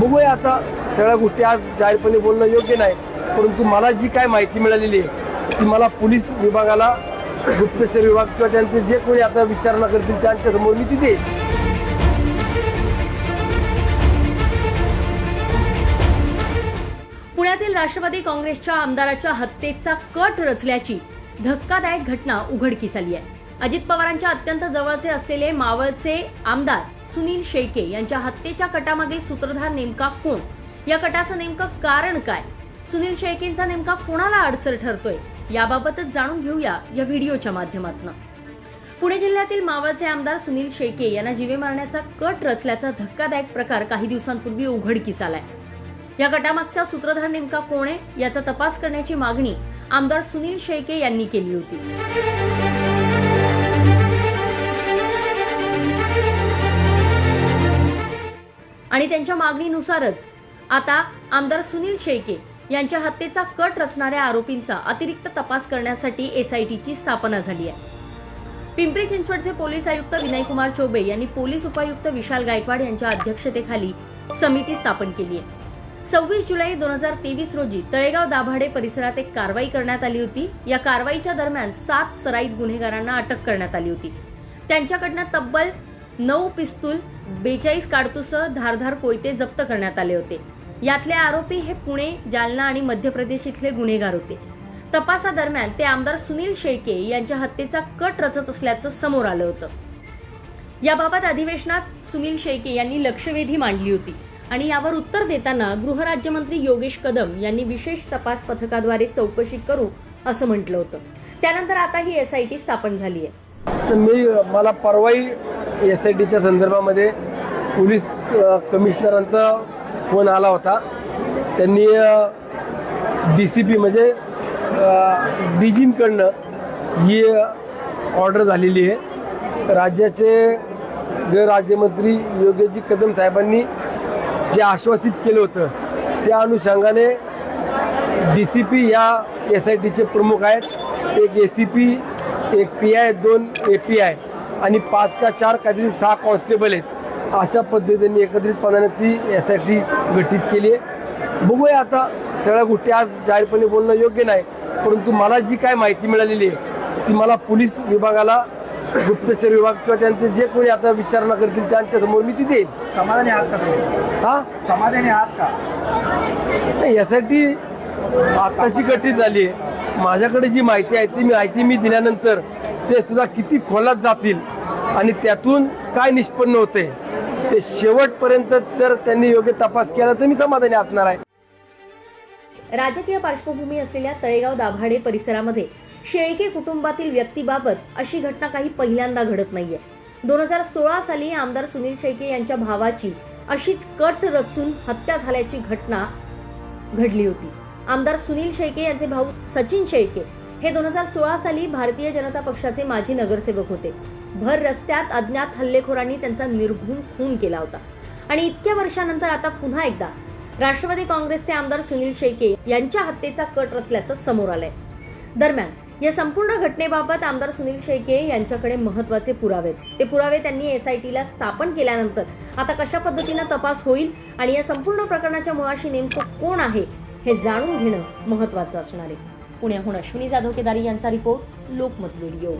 बघूया आता. सगळ्या गोष्टी आज जाहीरपणे बोलणं योग्य नाही. परंतु मला जी काय माहिती मिळालेली आहे ती मला पोलीस विभागाला गुप्तचर विभाग किंवा त्यांचे जे कोणी आता विचारणा करतील त्यांच्यासमोर मी तिथे पुण्यातील राष्ट्रवादी काँग्रेसच्या आमदाराच्या हत्येचा कट रचल्याची धक्कादायक घटना उघडकीस आली आहे. अजित पवारांच्या अत्यंत जवळचे असलेले मावळचे आमदार सुनील शेळके यांच्या हत्येच्या कटामागील सूत्रधार नेमका कोण? या कटाचं नेमकं कारण काय? सुनील शेळकेंचा नेमका कोणाला अडसर ठरतोय? याबाबतच जाणून घेऊया या व्हिडिओच्या माध्यमातून. पुणे जिल्ह्यातील मावळचे आमदार सुनील शेळके यांना जीवे मारण्याचा कट रचल्याचा धक्कादायक प्रकार काही दिवसांपूर्वी उघडकीस आलाय. या गटामागचा सूत्रधार नेमका कोण आहे? याचा तपास करण्याची मागणी आमदार सुनील शेळके यांनी केली होती. आणि त्यांच्या मागणीनुसारच. आता आमदार सुनील शेळके यांच्या हत्येचा कट रचणाऱ्या आरोपींचा अतिरिक्त तपास करण्यासाठी एसआयटीची स्थापना झाली आहे. पिंपरी चिंचवडचे पोलीस आयुक्त विनयकुमार चौबे यांनी पोलीस उपायुक्त विशाल गायकवाड यांच्या अध्यक्षतेखाली समिती स्थापन केली आहे. सव्वीस जुलै दोन हजार तेवीस रोजी तळेगाव दाभाडे परिसरात एक कारवाई करण्यात आली होती. या कारवाईच्या दरम्यान सात सराईत गुन्हेगारांना अटक करण्यात आली होती. त्यांच्याकडनं तब्बल नऊ पिस्तूल बेचाळीस काडतुसह धारधार कोयते जप्त करण्यात आले होते. यातले आरोपी हे पुणे जालना आणि मध्य प्रदेश इथले गुन्हेगार होते. तपासादरम्यान ते आमदार सुनील शेळके यांच्या हत्येचा कट रचत असल्याचं समोर आलं होतं. याबाबत अधिवेशनात सुनील शेळके यांनी लक्षवेधी मांडली होती आणि यावर उत्तर देताना गृहराज्यमंत्री योगेश कदम यांनी विशेष तपास पथकाद्वारे चौकशी करू असं म्हटलं होतं. त्यानंतर आता ही एसआयटी स्थापन झाली आहे मी मला परवाही एस आय टीच्या संदर्भामध्ये पोलीस कमिशनरांचा फोन आला होता. त्यांनी डी सी पी म्हणजे डीजींकडनं ही ऑर्डर झालेली आहे. राज्याचे गृहराज्यमंत्री योगेशजी कदम साहेबांनी जे आश्वासित केलं होतं त्या अनुषंगाने डी सी पी या एस आय टीचे प्रमुख आहेत. एक ए सी पी एक पी आय दोन ए पी आय आणि पाच का चार काहीतरी सहा कॉन्स्टेबल आहेत. अशा पद्धतीने एकत्रितपणाने ती एस आय टी गठीत केली आहे. बघूया आता सगळ्या गोष्टी आज जाहीरपणे बोलणं योग्य नाही परंतु मला जी काय माहिती मिळालेली आहे ती मला पोलीस विभागाला गुप्तचर विभाग किंवा त्यांचे जे कोणी आता विचारणा करतील त्यांच्यासमोर मी ती देईल समाधानी आहात का हा? समाधानी आहात का? नाही यासाठी आताची गठीत झाली आहे. माझ्याकडे जी माहिती आहे ती माहिती मी दिल्यानंतर ते सुद्धा किती खोलात जातील आणि त्यातून काय निष्पन्न होते ते शेवटपर्यंत जर त्यांनी योग्य तपास केला तर मी समाधानी असणार आहे. राजकीय पार्श्वभूमी असलेल्या तळेगाव दाभाडे परिसरामध्ये शेळके कुटुंबातील व्यक्तीबाबत अशी घटना काही पहिल्यांदा घडत नाहीये. दोन हजार सोळा साली आमदार सुनील शेळके यांच्या भावाची अशीच कट रचून हत्या झाल्याची घटना घडली होती. आमदार सुनील शेळके यांचे भाऊ सचिन शेळके हे दोन हजार सोळा साली भारतीय जनता पक्षाचे माजी नगरसेवक होते. भर रस्त्यात अज्ञात हल्लेखोरांनी त्यांचा निर्घुण खून केला होता. आणि इतक्या वर्षानंतर आता पुन्हा एकदा राष्ट्रवादी काँग्रेसचे आमदार सुनील शेळके यांच्या हत्येचा कट रचल्याचं समोर आलंय. दरम्यान या संपूर्ण घटनेबाबत आमदार सुनील शेळके यांच्याकडे महत्त्वाचे पुरावे ते पुरावे त्यांनी एसआयटीला स्थापन केल्यानंतर आता कशा पद्धतीनं तपास होईल आणि या संपूर्ण प्रकरणाच्या मुळाशी नेमकं कोण आहे हे जाणून घेणं महत्वाचं असणार आहे. पुण्याहून अश्विनी जाधव केदारी यांचा रिपोर्ट लोकमत रेडिओ.